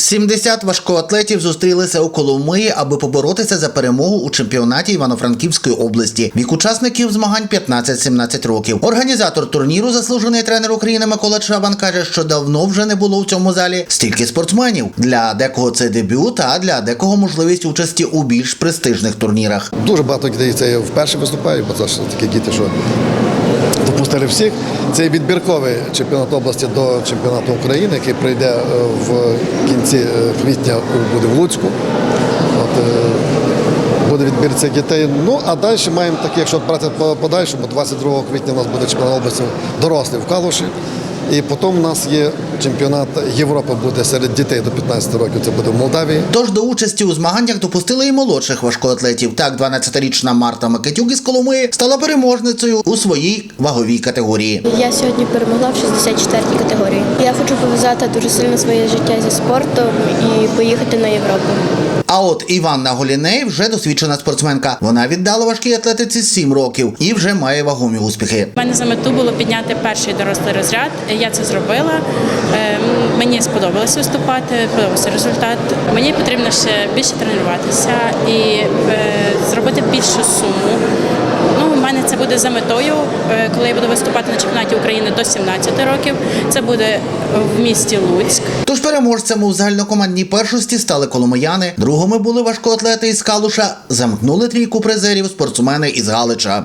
70 важкоатлетів зустрілися у Коломиї, аби поборотися за перемогу у чемпіонаті Івано-Франківської області. Вік учасників змагань 15-17 років. Організатор турніру, заслужений тренер України Микола Чабан, каже, що давно вже не було в цьому залі стільки спортсменів. Для декого це дебют, а для декого можливість участі у більш престижних турнірах. Дуже багато дітей це вперше виступають, бо це ж такі діти, що допустили всіх. Це відбірковий чемпіонат області до чемпіонату України, який прийде е, в кінці е, квітня буде в Луцьку. От, е, буде відбір цих дітей. Ну а далі маємо такі, якщо брати по подальшому, 22 квітня у нас буде чемпіонат області дорослий в Калуші. І потім у нас є чемпіонат Європи буде серед дітей до 15 років. Це буде в Молдавії. Тож до участі у змаганнях допустили і молодших важкоатлетів. Так, 12-річна Марта Микитюк із Коломиї стала переможницею у своїй ваговій категорії. Я сьогодні перемогла в 64-й категорії. Я хочу пов'язати дуже сильно своє життя зі спортом і поїхати на Європу. А от Іванна Голіней вже досвідчена спортсменка. Вона віддала важкій атлетиці 7 років і вже має вагомі успіхи. У мене за мету було підняти перший дорослий розряд. Я це зробила. Ем, Мені сподобалося виступати, подобався результат. Мені потрібно ще більше тренуватися і е, зробити більшу суму. Ну, у мене це буде за метою, е, коли я буду виступати на чемпіонаті України до 17 років. Це буде в місті Луцьк. Тож переможцями у загальнокомандній першості стали коломияни. Другими були важкоатлети із Калуша. Замкнули трійку призерів спортсмени із Галича.